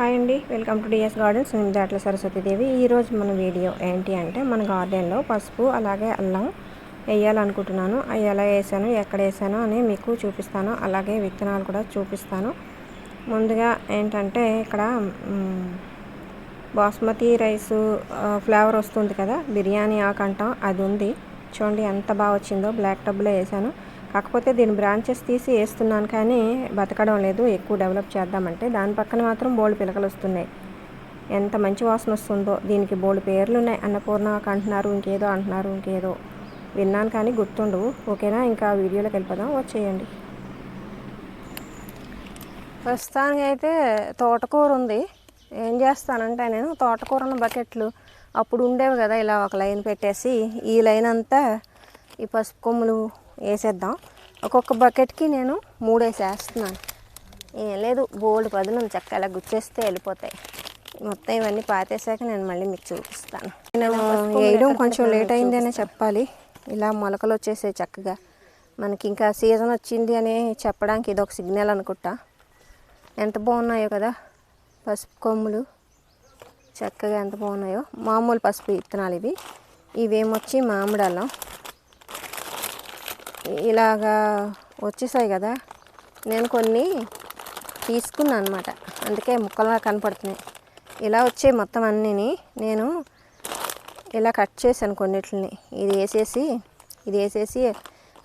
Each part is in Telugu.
హాయ్ అండి. Welcome to DS gardens. నేను దాట్ల సరస్వతీదేవి ఈరోజు మన వీడియో ఏంటి అంటే మన గార్డెన్లో పసుపు అలాగే అల్లం వేయాలనుకుంటున్నాను. అవి ఎలా వేసాను ఎక్కడ వేసాను అని మీకు చూపిస్తాను. అలాగే విత్తనాలు కూడా చూపిస్తాను. ముందుగా ఏంటంటే ఇక్కడ బాస్మతి రైస్ ఫ్లేవర్ వస్తుంది కదా బిర్యానీ ఆకు అంటాం అది ఉంది. చూడండి ఎంత బాగా వచ్చిందో బ్లాక్ టబ్లో వేసాను. కాకపోతే దీని బ్రాంచెస్ తీసి వేస్తున్నాను కానీ బతకడం లేదు. ఎక్కువ డెవలప్ చేద్దామంటే దాని పక్కన మాత్రం బోల్డ్ పిలకలు వస్తున్నాయి. ఎంత మంచి వాసన వస్తుందో దీనికి బోల్డ్ పేర్లు ఉన్నాయి. అన్నపూర్ణ అంటున్నారు ఇంకేదో అంటున్నారు ఇంకేదో. విన్నాను కానీ గుర్తుండవు. ఓకేనా? ఇంకా వీడియోలోకి వెళ్ళిపోదాం. వచ్చేయండి. ప్రస్తుతానికి అయితే తోటకూర ఉంది. ఏం చేస్తానంటే నేను తోటకూరన్న బకెట్లు అప్పుడు ఉండేవి కదా ఇలా ఒక లైన్ పెట్టేసి ఈ లైన్ అంతా ఈ పసుపు కొమ్ములు వేసేద్దాం. ఒక్కొక్క బకెట్కి నేను మూడు వేసేస్తున్నాను ఏం లేదు బోల్డ్ పదును చక్క ఇలా గుచ్చేస్తే వెళ్ళిపోతాయి. మొత్తం ఇవన్నీ పాతేసాక నేను మళ్ళీ మీకు చూపిస్తాను. నేను వేయడం కొంచెం లేట్ అయిందనే చెప్పాలి. ఇలా మొలకలు వచ్చేసాయి చక్కగా. మనకి ఇంకా సీజన్ వచ్చింది అని చెప్పడానికి ఇది ఒక సిగ్నల్ అనుకుంటా. ఎంత బాగున్నాయో కదా పసుపు కొమ్ములు. చక్కగా ఎంత బాగున్నాయో. మామూలు పసుపు విత్తనాలు ఇవి. ఇవేమొచ్చి మామిడి అల్లం ఇలాగా వచ్చేసాయి కదా. నేను కొన్ని తీసుకున్నాను అనమాట అందుకే ముక్కలా కనపడుతున్నాయి. ఇలా వచ్చే మొత్తం అన్నీని. నేను ఇలా కట్ చేశాను కొన్నిటిని. ఇది వేసేసి ఇది వేసేసి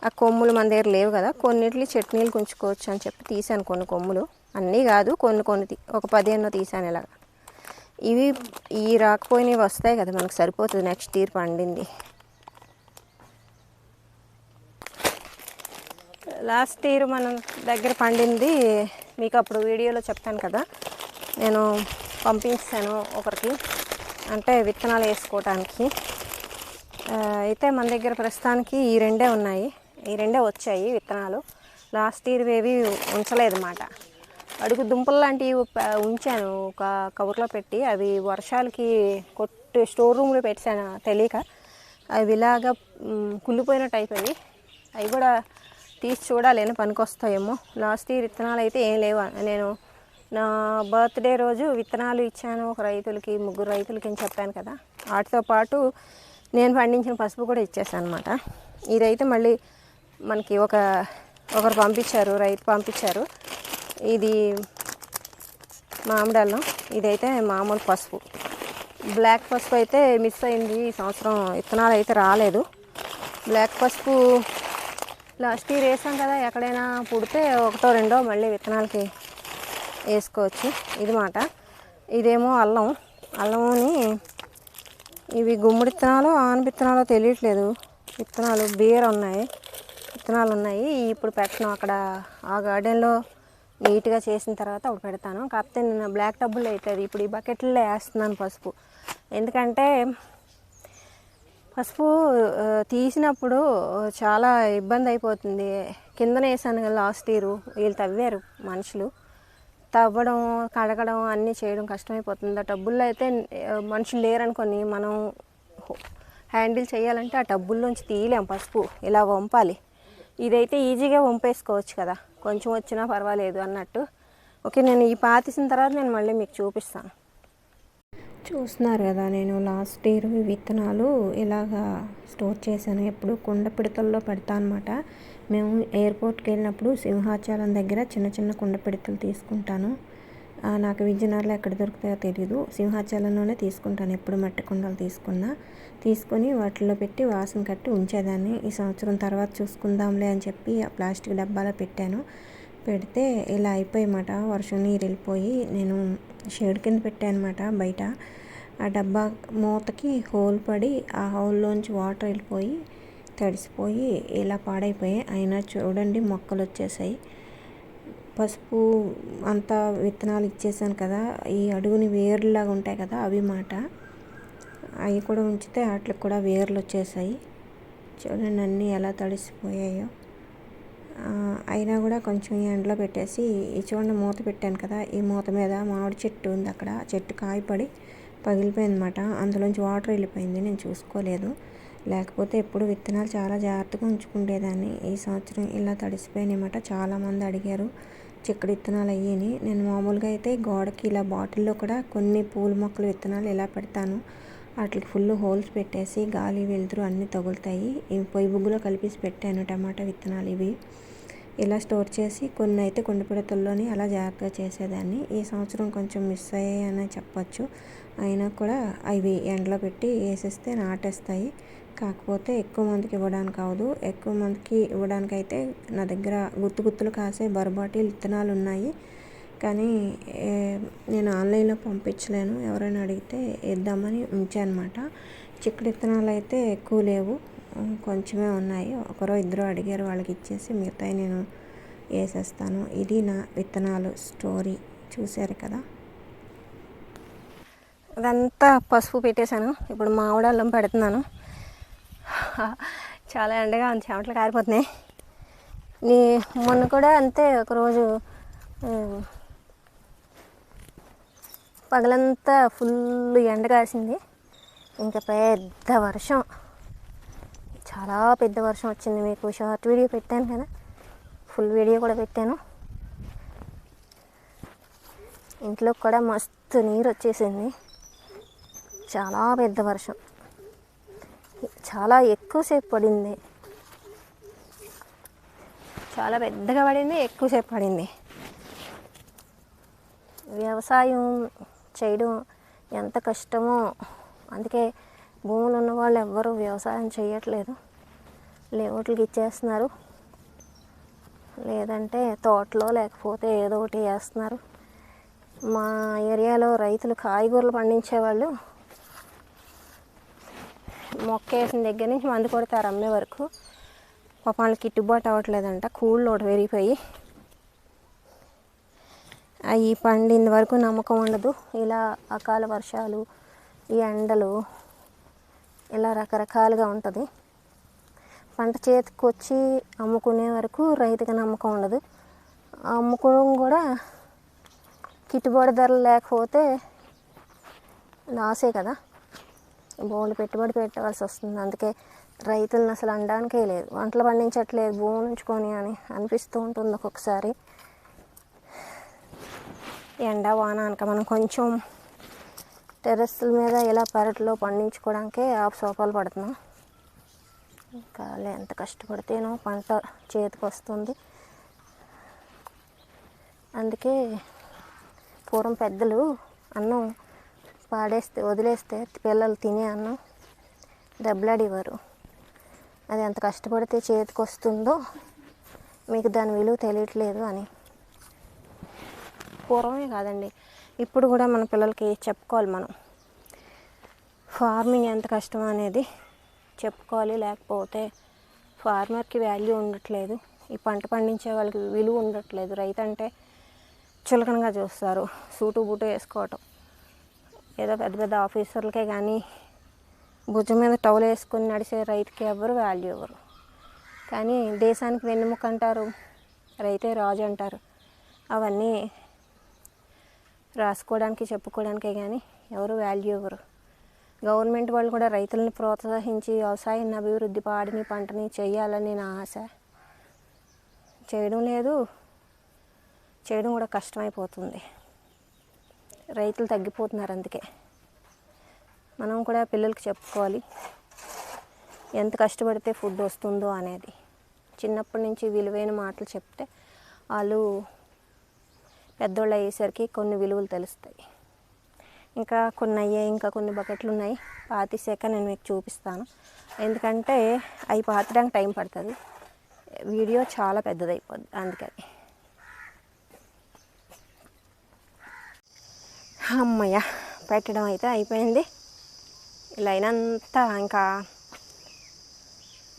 ఆ కొమ్ములు మన దగ్గర లేవు కదా. కొన్నిటిని చట్నీలు కుంచుకోవచ్చు అని చెప్పి తీసాను కొన్ని కొమ్ములు. అన్నీ కాదు కొన్ని కొన్ని ఒక పదిహేనో తీసాను ఇలాగ. ఇవి ఈ రాకపోయినవి వస్తాయి కదా మనకు సరిపోతుంది. నెక్స్ట్ ఇయర్ పండింది. లాస్ట్ ఇయర్ మన దగ్గర పండింది మీకు అప్పుడు వీడియోలో చెప్తాను కదా. నేను పంపించాను ఒకరికి. అంటే విత్తనాలు వేసుకోవటానికి. అయితే మన దగ్గర ప్రస్తుతానికి ఈ రెండే ఉన్నాయి. ఈ రెండే వచ్చాయి విత్తనాలు. లాస్ట్ ఇయర్ వేవి ఉంచలేదు అడుగు దుంపలు లాంటివి ఉంచాను. ఒక కవర్లో పెట్టి అవి వర్షాలకి కొట్టి స్టోర్ రూమ్లో పెట్టాను తెలియక. అవి ఇలాగా కుళ్ళిపోయినట్టు అయిపోయి. అవి కూడా తీసి చూడాలి పనికొస్తాయేమో. లాస్ట్ ఇయర్ విత్తనాలు అయితే ఏం లేవు. నేను నా బర్త్డే రోజు విత్తనాలు ఇచ్చాను ఒక రైతులకి ముగ్గురు రైతులకి అని చెప్పాను కదా. వాటితో పాటు నేను పండించిన పసుపు కూడా ఇచ్చేసాను అనమాట ఇదైతే మళ్ళీ మనకి ఒక ఒకరు పంపించారు రైతు పంపించారు. ఇది మామిడి అల్లం ఇదైతే మామూలు పసుపు. బ్లాక్ పసుపు అయితే మిస్ అయింది ఈ సంవత్సరం. విత్తనాలు అయితే రాలేదు. బ్లాక్ పసుపు లాస్ట్ ఇయర్ వేసాం కదా ఎక్కడైనా పుడితే ఒకటో రెండో మళ్ళీ విత్తనాలకి వేసుకోవచ్చు. ఇది మాట. ఇదేమో అల్లం. అల్లంని ఇవి గుమ్మడి విత్తనాలు ఆన విత్తనాలు తెలియట్లేదు. విత్తనాలు బీర ఉన్నాయి. విత్తనాలు ఉన్నాయి. ఇప్పుడు పెట్టను అక్కడ. ఆ గార్డెన్లో నీట్గా చేసిన తర్వాత అప్పుడు పెడతాను. కాకపోతే నేను బ్లాక్ టబ్బుల్లో అవుతుంది ఇప్పుడు ఈ బకెట్లో వేస్తున్నాను పసుపు. ఎందుకంటే పసుపు తీసినప్పుడు చాలా ఇబ్బంది అయిపోతుంది. కింద వేసాను కదా లాస్ట్ ఇయర్ వీళ్ళు తవ్వారు మనుషులు. తవ్వడం కడగడం అన్నీ చేయడం కష్టమైపోతుంది. ఆ టబ్బుల్లో అయితే మనుషులు లేరనుకొని మనం హ్యాండిల్ చేయాలంటే ఆ టబ్బుల్లోంచి తీయలేం పసుపు. ఇలా వంపాలి. ఇదైతే ఈజీగా వంపేసుకోవచ్చు కదా. కొంచెం వచ్చినా పర్వాలేదు అన్నట్టు. ఓకే నేను ఈ పాతిసిన తర్వాత నేను మళ్ళీ మీకు చూపిస్తాను. చూస్తున్నారు కదా నేను లాస్ట్ ఇయర్ విత్తనాలు ఇలాగా స్టోర్ చేశాను. ఎప్పుడు కుండ పిడతల్లో పెడతా అనమాట మేము ఎయిర్పోర్ట్కి వెళ్ళినప్పుడు సింహాచలం దగ్గర చిన్న చిన్న కుండ పిడతలు తీసుకుంటాను. నాకు విజయనగరంలో ఎక్కడ దొరుకుతాయో తెలియదు సింహాచలంలోనే తీసుకుంటాను. ఎప్పుడు మట్టి కుండలు తీసుకున్నా. తీసుకొని వాటిలో పెట్టి వాసన కట్టి ఉంచేదాన్ని. ఈ సంవత్సరం తర్వాత చూసుకుందాంలే అని చెప్పి ఆ ప్లాస్టిక్ డబ్బాలో పెట్టాను. పెడితే ఇలా అయిపోయమాట. వర్షం నీరు వెళ్ళిపోయి నేను షేడ్ కింద పెట్టాను అనమాట బయట. ఆ డబ్బా మూతకి హోల్ పడి ఆ హోల్లోంచి వాటర్ వెళ్ళిపోయి తడిసిపోయి ఇలా పాడైపోయాయి. అయినా చూడండి మొక్కలు వచ్చేసాయి. పసుపు అంతా విత్తనాలు ఇచ్చేసాను కదా. ఈ అడుగుని వేర్లాగా ఉంటాయి కదా అవి మాట. అవి కూడా ఉంచితే వాటికి కూడా వేర్లు వచ్చేసాయి. చూడండి అన్నీ ఎలా తడిసిపోయాయో. అయినా కూడా కొంచెం ఎండలో పెట్టేసి ఈ చూడండి మూత పెట్టాను కదా ఈ మూత మీద మామిడి చెట్టు ఉంది అక్కడ చెట్టు కాయపడి పగిలిపోయిందన్నమాట. అందులోంచి వాటర్ వెళ్ళిపోయింది నేను చూసుకోలేదు. లేకపోతే ఎప్పుడు విత్తనాలు చాలా జాగ్రత్తగా ఉంచుకుండేదాన్ని. ఈ సంవత్సరం ఇలా తడిసిపోయినాయన్నమాట. చాలామంది అడిగారు చిక్కడి విత్తనాలు అయ్యాయి నేను మామూలుగా అయితే గోడకి ఇలా బాటిల్లో కూడా కొన్ని పూల మొక్కలు విత్తనాలు ఇలా పెడతాను. వాటికి ఫుల్ హోల్స్ పెట్టేసి గాలి వెలుతురు అన్నీ తగులుతాయి. ఇవి పొయ్యి బుగ్గులో కలిపేసి పెట్టాను టమాటా విత్తనాలు ఇవి. ఇలా స్టోర్ చేసి కొన్ని అయితే కుండపిడతల్లోని అలా జాగ్రత్తగా చేసేదాన్ని. ఈ సంవత్సరం కొంచెం మిస్ అయ్యాయని చెప్పచ్చు. అయినా కూడా అవి ఎండలో పెట్టి వేసేస్తే నాటేస్తాయి. కాకపోతే ఎక్కువ మందికి ఇవ్వడానికి అవదు ఎక్కువ మందికి ఇవ్వడానికైతే నా దగ్గర గుత్తు గుత్తులు కాసే బరబాటి విత్తనాలు ఉన్నాయి. కానీ నేను ఆన్లైన్లో పంపించలేను. ఎవరైనా అడిగితే ఇద్దామని ఉంచానమాట. చిక్కుడు విత్తనాలు అయితే ఎక్కువ లేవు. కొంచెమే ఉన్నాయి. ఒకరో ఇద్దరు అడిగారు. వాళ్ళకి ఇచ్చేసి మిగతాయి నేను వేసేస్తాను. ఇది నా విత్తనాలు స్టోరీ. చూశారు కదా? అదంతా పసుపు పెట్టేశాను. ఇప్పుడు మామిడి అల్లం పెడుతున్నాను. చాలా ఎండగా ఉంది. చెమటలు కారిపోతున్నాయి. నీ మొన్న కూడా అంతే. ఒకరోజు పగలంతా ఫుల్ ఎండ కాసింది. ఇంకా పెద్ద వర్షం. చాలా పెద్ద వర్షం వచ్చింది మీకు. షార్ట్ వీడియో పెట్టాను కదా. ఫుల్ వీడియో కూడా పెట్టాను. ఇంట్లో కూడా మస్తు నీరు వచ్చేసింది. చాలా పెద్ద వర్షం. చాలా ఎక్కువసేపు పడింది. చాలా పెద్దగా పడింది ఎక్కువసేపు పడింది. వ్యవసాయం చేయడం ఎంత కష్టమో. అందుకే భూములు ఉన్న వాళ్ళు ఎవ్వరూ వ్యవసాయం చేయట్లేదు. లేఅవుట్లకి ఇచ్చేస్తున్నారు. లేదంటే తోటలో లేకపోతే ఏదో ఒకటి వేస్తున్నారు మా ఏరియాలో రైతులు కాయగూరలు పండించేవాళ్ళు మొక్క వేసిన దగ్గర నుంచి మందు కొడతారు అమ్మే వరకు. పాపం వాళ్ళకి గిట్టుబాటు అవ్వట్లేదంట. కూళ్ళు ఒకటి పెరిగిపోయి అవి పండిన వరకు నమ్మకం ఉండదు. ఇలా అకాల వర్షాలు ఈ ఎండలు ఇలా రకరకాలుగా ఉంటుంది. పంట చేతికి వచ్చి అమ్ముకునే వరకు రైతుకి నమ్మకం ఉండదు. అమ్ముకోవడం కూడా గిట్టుబాటు ధరలు లేకపోతే లాసే కదా. భూములు పెట్టుబడి పెట్టవలసి వస్తుంది. అందుకే రైతులను అసలు అనడానికే లేదు. వంటలు పండించట్లేదు. భూమి ఉంచుకొని అని అనిపిస్తూ ఉంటుంది ఒక్కొక్కసారి. ఎండ వాన అనక మనం కొంచెం టెర్రస్ల మీద ఇలా పెరట్లో పండించుకోవడానికే ఆపు సోపాలు పడుతున్నాం. ఇంకా ఎంత కష్టపడితేనో పంట చేతికి వస్తుంది. అందుకే పూర్వం పెద్దలు అన్నం పాడేస్తే వదిలేస్తే పిల్లలు తినే అన్నం దెబ్బలాడేవారు. అది ఎంత కష్టపడితే చేతికి వస్తుందో మీకు దాని విలువ తెలియట్లేదు అని. పూర్వమే కాదండి. ఇప్పుడు కూడా మన పిల్లలకి చెప్పుకోవాలి మనం. ఫార్మింగ్ ఎంత కష్టం అనేది చెప్పుకోవాలి. లేకపోతే ఫార్మర్కి వాల్యూ ఉండట్లేదు. ఈ పంట పండించే వాళ్ళకి విలువ ఉండట్లేదు. రైతు అంటే చులకనగా చూస్తారు. సూటు బూటు వేసుకోవటం. ఏదో పెద్ద పెద్ద ఆఫీసర్లకే కానీ భుజం మీద టౌల్ వేసుకొని నడిచే రైతుకి ఎవరు వాల్యూ ఇవ్వరు. కానీ దేశానికి వెన్నెముక అంటారు. రైతే రాజు అంటారు. అవన్నీ రాసుకోవడానికి చెప్పుకోవడానికే కానీ ఎవరు వాల్యూ ఇవ్వరు. గవర్నమెంట్ వాళ్ళు కూడా రైతులను ప్రోత్సహించి వ్యవసాయాన్ని అభివృద్ధి పాడిని పంటని చేయాలని నా ఆశ. చేయడం లేదు. చేయడం కూడా కష్టమైపోతుంది. రైతులు తగ్గిపోతున్నారు అందుకే. మనం కూడా పిల్లలకి చెప్పుకోవాలి. ఎంత కష్టపడితే ఫుడ్ వస్తుందో అనేది. చిన్నప్పటి నుంచి విలువైన మాటలు చెప్తే వాళ్ళు పెద్దోళ్ళు అయ్యేసరికి కొన్ని విలువలు తెలుస్తాయి. ఇంకా కొన్ని అయ్యాయి ఇంకా కొన్ని బకెట్లు ఉన్నాయి పాతిసాక నేను మీకు చూపిస్తాను. ఎందుకంటే అవి పాతడానికి టైం పడుతుంది. వీడియో చాలా పెద్దదైపోద్ది అందుకని. అమ్మయ్య పెట్టడం అయితే అయిపోయింది. ఇలా అయినంతా ఇంకా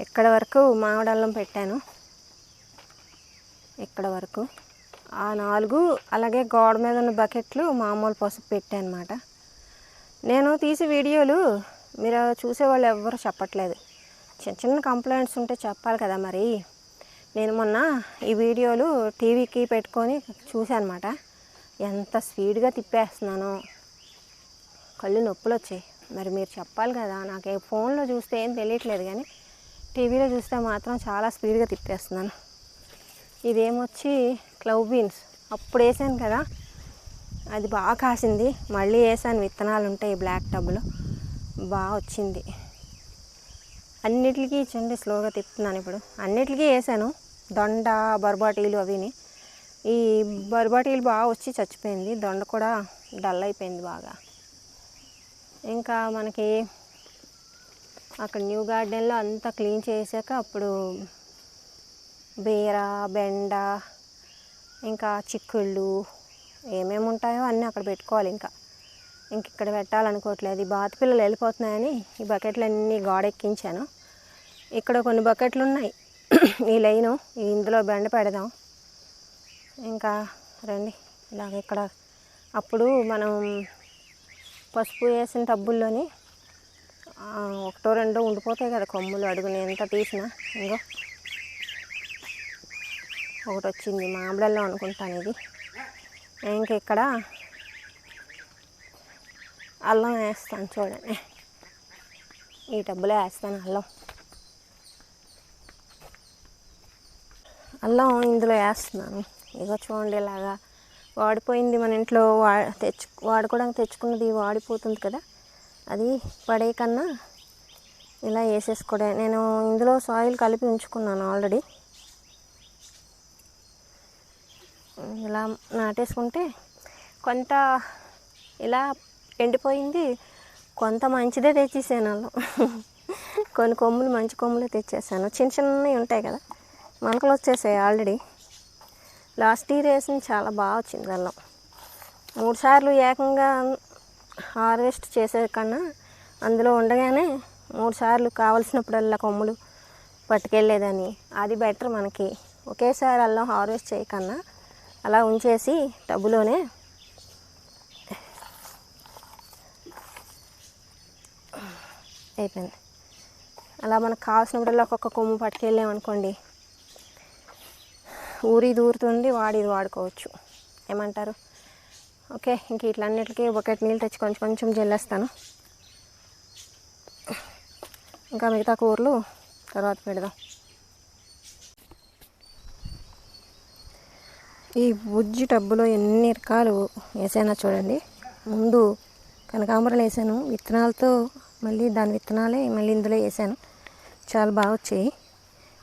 ఇక్కడ వరకు మామిడల్లం పెట్టాను? ఇక్కడ వరకు? ఆ నాలుగు అలాగే గోడ మీద ఉన్న బకెట్లు మామూలు పసుపు పెట్టాను అనమాట నేను తీసే వీడియోలు మీరు చూసేవాళ్ళు ఎవ్వరు చెప్పట్లేదు. చిన్న చిన్న కంప్లైంట్స్ ఉంటే చెప్పాలి కదా మరి. నేను మొన్న ఈ వీడియోలు టీవీకి పెట్టుకొని చూశానమాట అనమాట ఎంత స్పీడ్గా తిప్పేస్తున్నానో. కళ్ళు నొప్పులు వచ్చాయి. మరి మీరు చెప్పాలి కదా నాకు ఏ ఫోన్లో చూస్తే ఏం తెలియట్లేదు కానీ టీవీలో చూస్తే మాత్రం చాలా స్పీడ్గా తిప్పేస్తున్నాను. ఇదేమొచ్చి క్లవ్ బీన్స్. అప్పుడు వేసాను కదా. అది బాగా కాసింది. మళ్ళీ వేసాను విత్తనాలు ఉంటాయి బ్లాక్ టబ్లో. బాగా వచ్చింది. అన్నిటికీ చూడండి స్లోగా తిప్పుతున్నాను ఇప్పుడు. అన్నిటికీ వేసాను. దొండ బర్బాటీలు అవిని. ఈ బర్బాటీలు బాగా వచ్చి చచ్చిపోయింది. దొండ కూడా డల్ అయిపోయింది బాగా. ఇంకా మనకి అక్కడ న్యూ గార్డెన్లో అంతా క్లీన్ చేశాక అప్పుడు బీర బెండ ఇంకా చిక్కుళ్ళు ఏమేమి ఉంటాయో అన్నీ అక్కడ పెట్టుకోవాలి ఇంకా. ఇంక ఇక్కడ పెట్టాలనుకోవట్లేదు. ఈ బాతి పిల్లలు వెళ్ళిపోతున్నాయని ఈ బకెట్లు అన్నీ గోడెక్కించాను. ఇక్కడ కొన్ని బకెట్లు ఉన్నాయి. ఈ లైను ఇందులో బెండ పెడదాం. ఇంకా రండి. ఇలాగ ఇక్కడ అప్పుడు మనం పసుపు వేసిన టబ్బుల్లోని ఒకటో రెండో ఉండిపోతాయి కదా కొమ్ములు అడుగుని ఎంత తీసినా. ఇంకో ఒకటి వచ్చింది మామిడల్లో అనుకుంటాను ఇది ఇంకా ఇక్కడ అల్లం వేస్తాను చూడండి. ఈ డబ్బులో వేస్తాను అల్లం. అల్లం ఇందులో వేస్తున్నాను. ఇక చూడండి ఇలాగా వాడిపోయింది మన ఇంట్లో వా తెచ్చు వాడుకోవడానికి తెచ్చుకున్నది వాడిపోతుంది కదా. అది పడే కన్నా ఇలా వేసేసుకోవడం నేను ఇందులో సాయిల్ కలిపి ఉంచుకున్నాను ఆల్రెడీ. ఇలా నాటేసుకుంటే కొంత ఇలా ఎండిపోయింది కొంత మంచిదే తెచ్చేసాను అల్లం కొన్ని కొమ్ములు మంచి కొమ్ములు తెచ్చేసాను. చిన్న చిన్నవి ఉంటాయి కదా మనకలు వచ్చేసాయి ఆల్రెడీ లాస్ట్ ఇయర్ వేసింది చాలా బాగా వచ్చింది అల్లం. మూడు సార్లు ఏకంగా హార్వెస్ట్ చేసే కన్నా అందులో ఉండగానే మూడు సార్లు కావలసినప్పుడల్లా కొమ్ములు పట్టుకెళ్ళేదని అది బెటర్ మనకి. ఒకేసారి అల్లం హార్వెస్ట్ చేయకన్నా అలా ఉంచేసి టబ్బులోనే అయిపోయింది. అలా మనకు కావాల్సినప్పుడల్లా ఒక్కొక్క కొమ్ము పట్టుకెళ్ళామనుకోండి ఊరి దూరుతుంది వాడి వాడుకోవచ్చు. ఏమంటారు? ఓకే ఇంక ఇట్లన్నిటికీ బకెట్ నీళ్ళు తెచ్చి కొంచెం కొంచెం జల్లేస్తాను. ఇంకా మిగతా కూరలు తర్వాత పెడదాం. ఈ బుజ్జి టబ్బులో ఎన్ని రకాలు వేసానో చూడండి. ముందు కనకాంబరాలు వేసాను విత్తనాలతో మళ్ళీ దాని విత్తనాలే మళ్ళీ ఇందులో వేసాను. చాలా బాగా వచ్చాయి.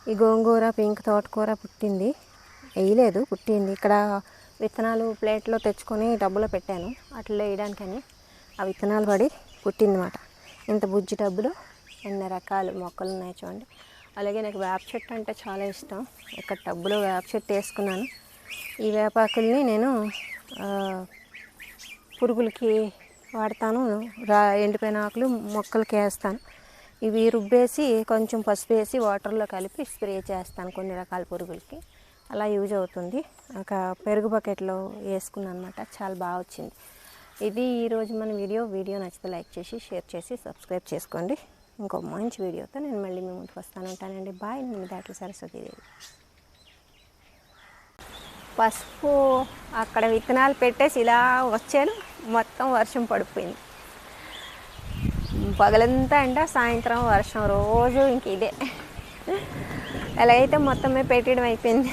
ఈ గోంగూర పింక్ తోటకూర పుట్టింది. వేయలేదు పుట్టింది. ఇక్కడ విత్తనాలు ప్లేట్లో తెచ్చుకొని డబ్బులో పెట్టాను. అట్లా వేయడానికని ఆ విత్తనాలు పడి పుట్టిందన్నమాట. ఇంత బుజ్జి టబ్బులు ఎన్ని రకాల మొక్కలు ఉన్నాయి చూడండి. అలాగే నాకు వేప చెట్టు అంటే చాలా ఇష్టం. ఇక్కడ టబ్బులో వేప చెట్టు వేసుకున్నాను. ఈ వేపాకుల్ని నేను పురుగులకి వాడతాను. రా ఎండిపోయిన ఆకులు మొక్కలకి వేస్తాను. ఇవి రుబ్బేసి కొంచెం పసుపు వేసి వాటర్లో కలిపి స్ప్రే చేస్తాను కొన్ని రకాల పురుగులకి. అలా యూజ్ అవుతుంది. ఒక పెరుగు బకెట్లో వేసుకున్నాను అనమాట చాలా బాగా వచ్చింది. ఇది ఈరోజు మన వీడియో. వీడియో నచ్చితే లైక్ చేసి షేర్ చేసి సబ్స్క్రైబ్ చేసుకోండి. ఇంకో మంచి వీడియోతో నేను మళ్ళీ మీ ముందుకు వస్తాను. ఉంటానండి. బాయ్. నేను దాటి సరస్వతీదేవి. పసుపు అక్కడ విత్తనాలు పెట్టేసి ఇలా వచ్చాను. మొత్తం వర్షం పడిపోయింది. పగలంతా ఎండ సాయంత్రం వర్షం రోజు ఇంక ఇదే. ఎలా అయితే మొత్తమే పెట్టడం అయిపోయింది.